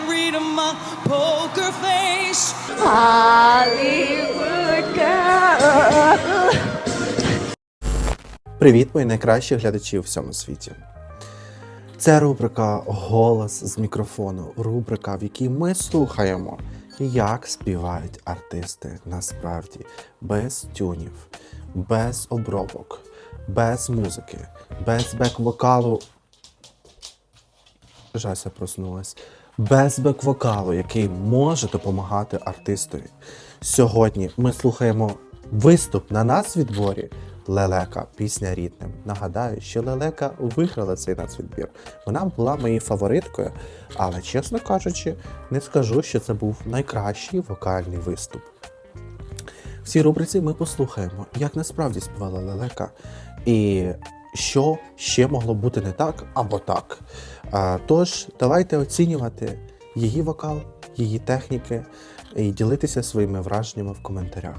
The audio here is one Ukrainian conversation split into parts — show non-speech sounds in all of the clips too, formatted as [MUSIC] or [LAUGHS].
can't read a my poker face. Hollywood girl. Привіт, мої найкращі глядачі у всьому світі. Це рубрика Голос з мікрофону. Рубрика, в якій ми слухаємо, як співають артисти насправді без тюнів, без обробок, без музики, без бек-вокалу. Жася проснулась. Без бек-вокалу, який може допомагати артистові. Сьогодні ми слухаємо виступ на нацвідборі Лелека, пісня рідним. Нагадаю, що Лелека виграла цей нацвідбір. Вона була моєю фавориткою, але, чесно кажучи, не скажу, що це був найкращий вокальний виступ. В цій рубриці ми послухаємо, як насправді співала Лелека, і що ще могло бути не так або так. Тож, давайте оцінювати її вокал, її техніки і ділитися своїми враженнями в коментарях.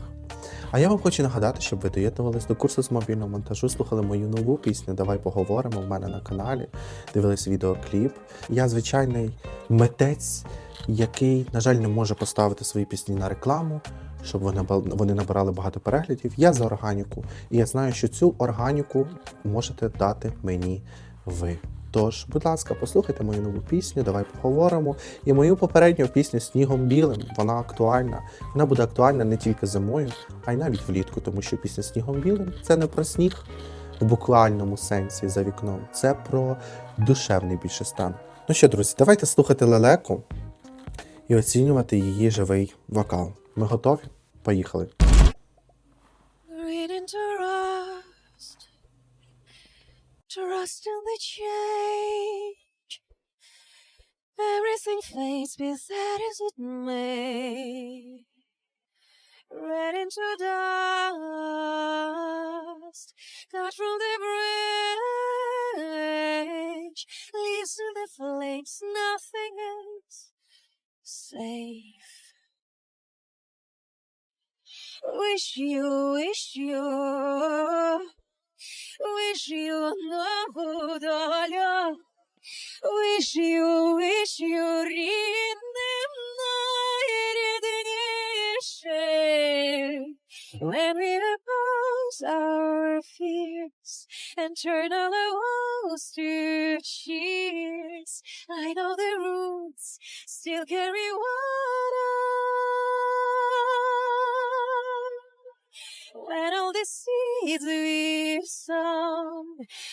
А я вам хочу нагадати, щоб ви доєднувались до курсу з мобільного монтажу, слухали мою нову пісню Давай поговоримо в мене на каналі, дивились відеокліп. Я звичайний митець, який, на жаль, не може поставити свої пісні на рекламу, щоб вони, вони набирали багато переглядів. Я за органіку, і я знаю, що цю органіку можете дати мені ви. Тож, будь ласка, послухайте мою нову пісню, давай поговоримо. І мою попередню пісню Снігом білим. Вона актуальна. Вона буде актуальна не тільки зимою, а й навіть влітку, тому що пісня Снігом білим це не про сніг в буквальному сенсі за вікном. Це про душевний більше стан. Ну що, друзі, давайте слухати лелеку і оцінювати її живий вокал. Ми готові? Поїхали. Reading to rust. Trust in the change. Everything fades, be that as it may. Red into dust. Cut from the bridge. Leaves in the flames, nothing else. Safe. Wish you, wish you, wish you нову долю. Wish you, wish you рідним найрідніше. When we oppose our fears and turn all our woes to cheers, I know the roots still carry water. The seeds we've sown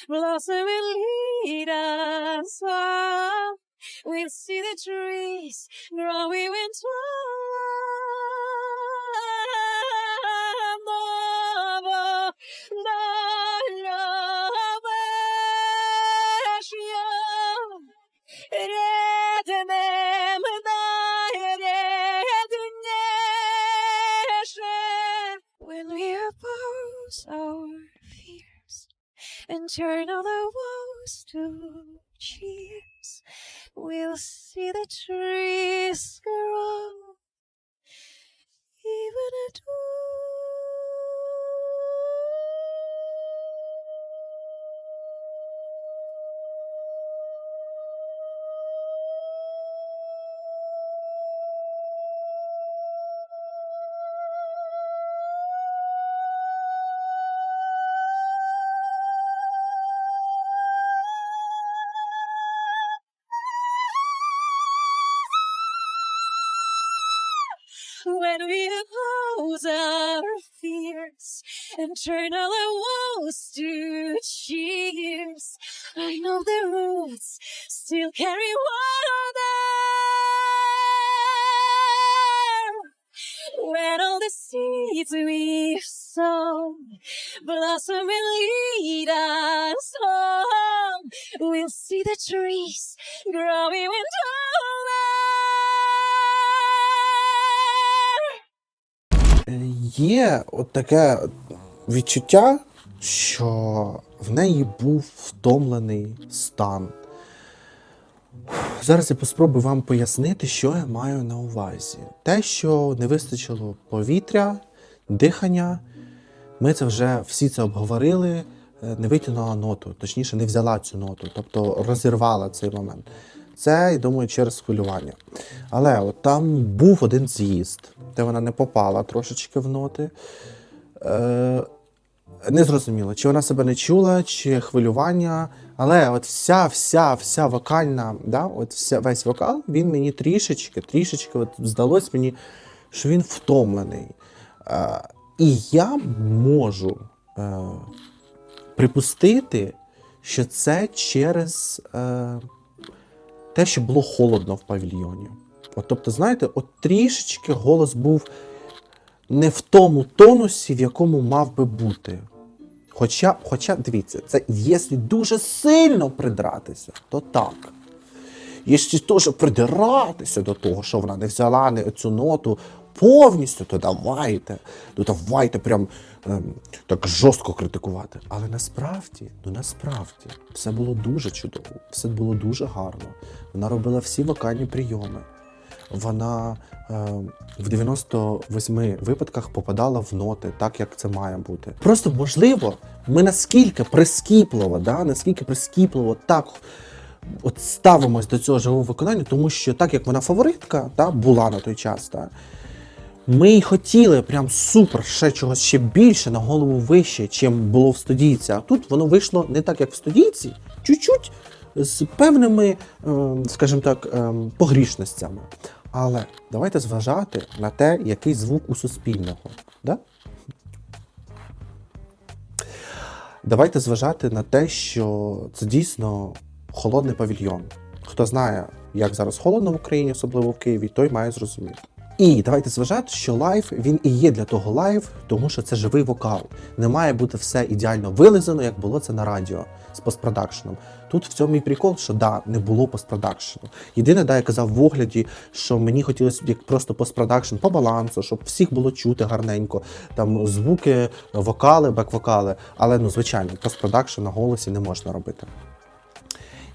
blossom and lead us on, we'll see the trees growing in time. Our fears and turn all the woes to cheers, we'll see the trees grow even at when we oppose our fears and turn all our woes to cheers. I know the roots still carry water. When all the seeds we've sown blossom and lead us home, we'll see the trees growing in taller. Є от таке відчуття, що в неї був втомлений стан. Зараз я поспробую вам пояснити, що я маю на увазі. Те, що не вистачило повітря, дихання, ми це вже всі це обговорили, е, не витягнула ноту, точніше, не взяла цю ноту, тобто розірвала цей момент. Це, я думаю, через хвилювання. Але от там був один з'їзд, де вона не попала трошечки в ноти. Е, не зрозуміло, чи вона себе не чула, чи хвилювання. Але от вся, вся, вся вокальна, да, от вся, весь вокал, він мені трішечки, трішечки от здалось мені, що він втомлений. Е, і я можу е, припустити, що це через е, те, що було холодно в павільйоні. От, тобто, знаєте, от трішечки голос був не в тому тонусі, в якому мав би бути. Хоча, хоча дивіться, це якщо дуже сильно придратися, то так. Якщо теж придиратися до того, що вона не взяла цю ноту повністю, то давайте, ну давайте прям ем, так жорстко критикувати. Але насправді, ну насправді, все було дуже чудово, все було дуже гарно. Вона робила всі вокальні прийоми. Вона е, в 98 випадках попадала в ноти, так як це має бути. Просто можливо, ми наскільки прискіпливо, да, наскільки прискіпливо так от ставимось до цього живого виконання, тому що так як вона фаворитка, да, була на той час, да, ми й хотіли прям супер ще чогось ще більше на голову вище, чим було в студійці. А тут воно вийшло не так, як в студійці, чуть-чуть з певними, ем, скажімо так, ем, погрішностями. Але давайте зважати на те, який звук у суспільного. Да? Давайте зважати на те, що це дійсно холодний павільйон. Хто знає, як зараз холодно в Україні, особливо в Києві, той має зрозуміти. І давайте зважати, що лайв він і є для того лайв, тому що це живий вокал. Не має бути все ідеально вилизано, як було це на радіо з постпродакшеном. Тут в цьому і прикол, що да, не було постпродакшену. Єдине, да, я казав в огляді, що мені хотілося б як просто постпродакшн по балансу, щоб всіх було чути гарненько, там звуки, вокали, бек-вокали. Але ну, звичайно, постпродакшн на голосі не можна робити.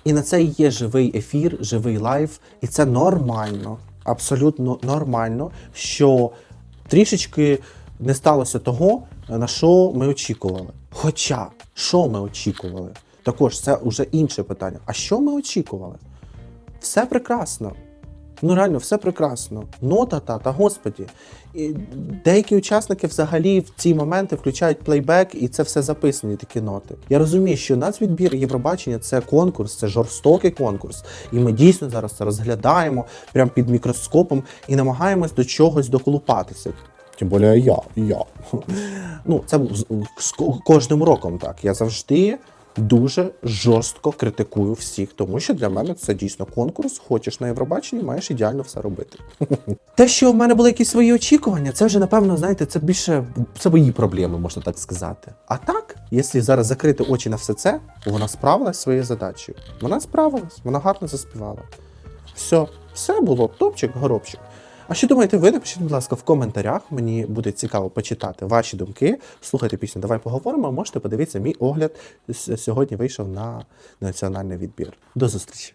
І на це і є живий ефір, живий лайв, і це нормально, абсолютно нормально, що трішечки не сталося того, на що ми очікували. Хоча, що ми очікували? Також це вже інше питання. А що ми очікували? Все прекрасно. Ну реально, все прекрасно. Нота та, та господі. І деякі учасники взагалі в ці моменти включають плейбек, і це все записані такі ноти. Я розумію, що нацвідбір Євробачення це конкурс, це жорстокий конкурс. І ми дійсно зараз це розглядаємо прямо під мікроскопом і намагаємось до чогось доколупатися. Тим більше я, я. Ну, це з- з ко- кожним роком так. Я завжди дуже жорстко критикую всіх, тому що для мене це дійсно конкурс. Хочеш на Євробаченні, маєш ідеально все робити. [LAUGHS] Те, що в мене були якісь свої очікування, це вже напевно, знаєте, це більше це мої проблеми, можна так сказати. А так, якщо зараз закрити очі на все це, вона справилась своєю задачею. Вона справилась, вона гарно заспівала. Все, все було топчик, горобчик. А що думаєте ви? Напишіть, будь ласка, в коментарях. Мені буде цікаво почитати ваші думки. Слухайте пісню. Давай поговоримо. Можете подивитися мій огляд. Сьогодні вийшов на національний відбір. До зустрічі!